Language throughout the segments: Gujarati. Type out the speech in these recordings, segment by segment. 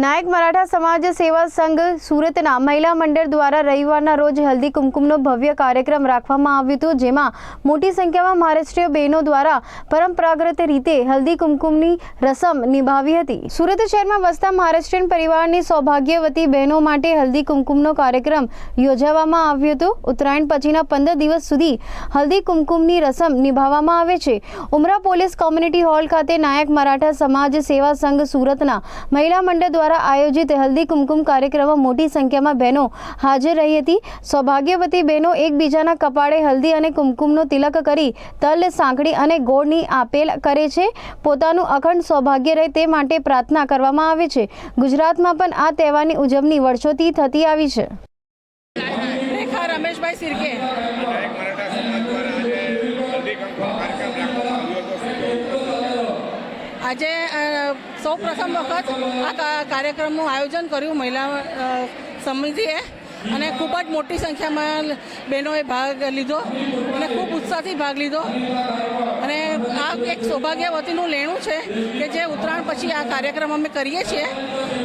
નાયક મરાઠા સમાજ સેવા સંઘ સુરતના મહિલા મંડળ દ્વારા રવિવારના રોજ હલ્દી કુમકુમનો ભવ્ય કાર્યક્રમ રાખવામાં આવ્યો હતો, જેમાં મોટી સંખ્યામાં મહારાષ્ટ્રીય બહેનો દ્વારા પરંપરાગત રીતે હલ્દી કુમકુમની રસમ નિભાવી હતી. સુરત શહેરમાં વસતા મહારાષ્ટ્રીયન પરિવારની સૌભાગ્યવતી બહેનો માટે હલ્દી કુમકુમનો કાર્યક્રમ યોજવામાં આવ્યો હતો. ઉત્તરાયણ પછીના પંદર દિવસ સુધી હલ્દી કુમકુમની રસમ નિભાવવામાં આવે છે. ઉમરા પોલીસ કોમ્યુનિટી હોલ ખાતે નાયક મરાઠા સમાજ સેવા સંઘ સુરતના મહિલા મંડળ દ્વારા આયોજિત હલ્દી કુમકુમ કાર્યક્રમમાં મોટી સંખ્યામાં બહેનો હાજર રહી હતી. સૌભાગ્યવતી બહેનો એકબીજાના કપાળે હલ્દી અને કુમકુમનો તિલક કરી તલ, સાંકળી અને ગોળની આપેલ કરે છે. પોતાનું અખંડ સૌભાગ્ય રહે તે માટે પ્રાર્થના કરવામાં આવે છે. ગુજરાતમાં પણ આ તહેવારની ઉજવણી વર્ષોથી થતી આવી છે. રેખા રમેશભાઈ સિરકે નાયક મરાઠા સમાજ દ્વારા આજે હલ્દી કંકુમ કાર્યક્રમ રાખવામાં આવ્યો હતો શું કહેવું? આજે સૌ પ્રથમ વખત આ કાર્યક્રમનું આયોજન કર્યું મહિલા સમિતિએ. અને ખૂબ જ મોટી સંખ્યામાં બહેનોએ ભાગ લીધો અને ખૂબ ઉત્સાહથી ભાગ લીધો. અને આ એક સૌભાગ્યવતીનું લેણું છે કે જે ઉત્તરાયણ પછી આ કાર્યક્રમ અમે કરીએ છીએ.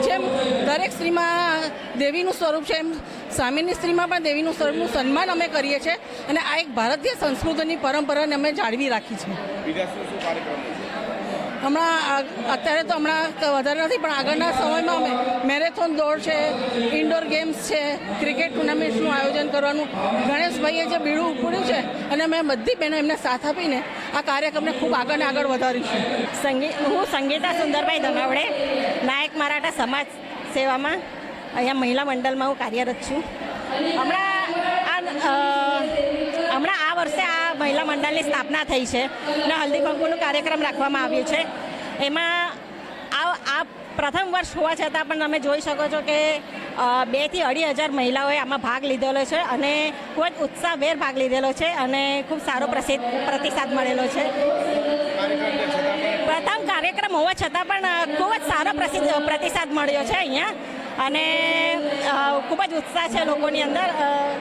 જેમ દરેક સ્ત્રીમાં દેવીનું સ્વરૂપ છે, એમ સ્વામીની સ્ત્રીમાં પણ દેવીનું સ્વરૂપનું સન્માન અમે કરીએ છીએ. અને આ એક ભારતીય સંસ્કૃતિની પરંપરાને અમે જાળવી રાખી છે? હમણાં અત્યારે તો હમણાં વધારે નથી, પણ આગળના સમયમાં અમે મેરેથોન દોડ છે ઇન્ડોર ગેમ્સ છે ક્રિકેટ ટુર્નામેન્ટ્સનું આયોજન કરવાનું. ગણેશભાઈએ જે બીડું ઉપડ્યું છે, અને અમે બધી બહેનો એમને સાથ આપીને આ કાર્યક્રમને ખૂબ આગળ ને આગળ વધારીશું. સંગીત હું સંગીતા સુંદરભાઈ ધનાવડે નાયક મરાઠા સમાજ સેવામાં અહીંયા મહિલા મંડળમાં હું કાર્યરત છું. હમણાં મહિલા મંડળની સ્થાપના થઈ છે અને હલ્દી કંકુનું કાર્યક્રમ રાખવામાં આવ્યું છે. એમાં આ આ પ્રથમ વર્ષ હોવા છતાં પણ તમે જોઈ શકો છો કે બેથી અઢી હજાર મહિલાઓએ આમાં ભાગ લીધેલો છે અને ખૂબ જ ઉત્સાહભેર ભાગ લીધેલો છે અને ખૂબ સારો પ્રસિદ્ધ પ્રતિસાદ મળેલો છે. પ્રથમ કાર્યક્રમ હોવા છતાં પણ ખૂબ જ સારો પ્રસિદ્ધ પ્રતિસાદ મળ્યો છે અહીંયા અને ખૂબ જ ઉત્સાહ છે લોકોની અંદર.